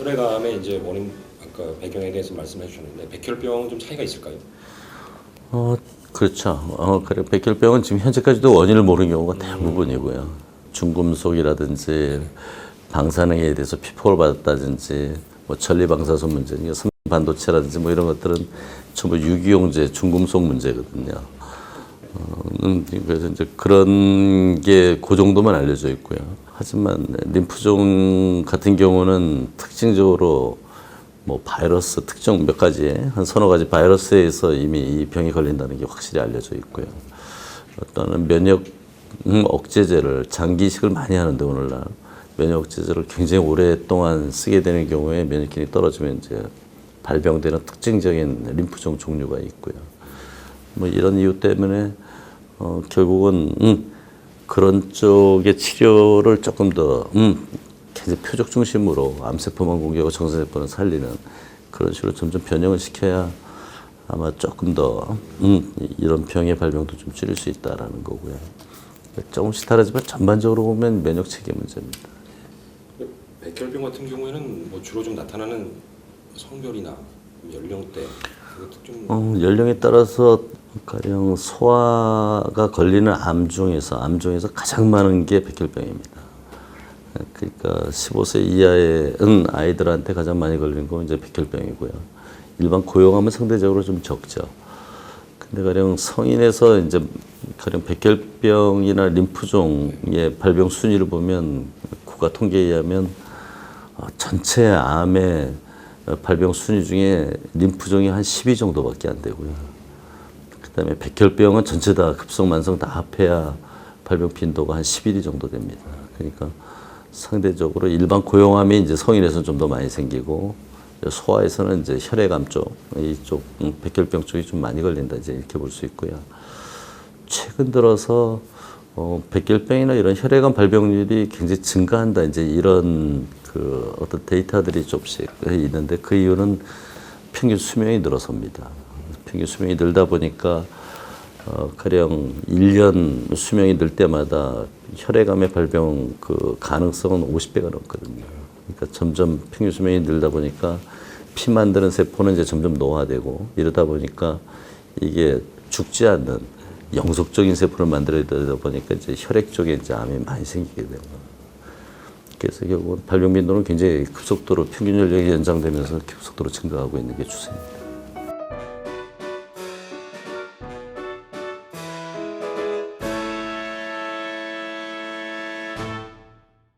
혈액암의 이제 원인 아까 배경에 대해서 말씀해 주셨는데 백혈병은 좀 차이가 있을까요? 어, 그렇죠. 어, 그래. 백혈병은 지금 현재까지도 원인을 모르는 경우가 대부분이고요. 중금속이라든지 방사능에 대해서 피폭을 받았다든지 뭐 전리방사선 문제, 반도체라든지 뭐 이런 것들은 전부 유기용제 중금속 문제거든요. 어, 음, 그래서 이제 그런 게 그 정도만 알려져 있고요. 하지만 림프종 같은 경우는 특징적으로 뭐 바이러스 특정 몇 가지 한 서너 가지 바이러스에 의해서 이미 이 병이 걸린다는 게 확실히 알려져 있고요. 어떤 면역 음, 억제제를 장기식을 많이 하는데 오늘날 면역 억제제를 굉장히 오랫동안 쓰게 되는 경우에 면역 기능이 떨어지면 이제 발병되는 특징적인 림프종 종류가 있고요. 뭐 이런 이유 때문에 어, 결국은 음, 그런 쪽의 치료를 조금 더 음, 굉장히 표적 중심으로 암세포만 공격하고 정상세포는 살리는 그런 식으로 점점 변형을 시켜야 아마 조금 더 음, 이런 병의 발병도 좀 줄일 수 있다라는 거고요. 조금씩 다르지만 전반적으로 보면 면역 체계 문제입니다. 백혈병 같은 경우에는 뭐 주로 좀 나타나는 성별이나 연령대 어, 연령에 따라서 가령 소아가 걸리는 암 중에서 암 중에서 가장 많은 게 백혈병입니다. 그러니까 15세 이하의 은 아이들한테 가장 많이 걸리는 건 이제 백혈병이고요. 일반 고용암은 상대적으로 좀 적죠. 근데 가령 성인에서 이제 가령 백혈병이나 림프종의 발병 순위를 보면 국가 통계에 의하면 어, 전체 암의 어, 발병 순위 중에 림프종이 한 10위 정도밖에 안 되고요. 그다음에 백혈병은 전체 다 급성 만성 다 합해야 발병 빈도가 한 11위 정도 됩니다. 그러니까 상대적으로 일반 고용암이 이제 성인에서는 좀 더 많이 생기고 소아에서는 이제 혈액암 쪽 이쪽 음, 백혈병 쪽이 좀 많이 걸린다 이제 이렇게 볼 수 있고요. 최근 들어서 어, 백혈병이나 이런 혈액암 발병률이 굉장히 증가한다 이제 이런 그 어떤 데이터들이 조금씩 있는데 그 이유는 평균 수명이 늘어섭니다. 평균 수명이 늘다 보니까 어, 가령 1년 수명이 늘 때마다 혈액암의 발병 그 가능성은 50배가 넘거든요. 그러니까 점점 평균 수명이 늘다 보니까 피 만드는 세포는 이제 점점 노화되고 이러다 보니까 이게 죽지 않는 영속적인 세포를 만들어야 되다 보니까 이제 혈액 쪽에 이제 암이 많이 생기게 거예요. 그래서 결국은 발병 빈도는 굉장히 급속도로 평균 연령이 연장되면서 급속도로 증가하고 있는 게 추세입니다.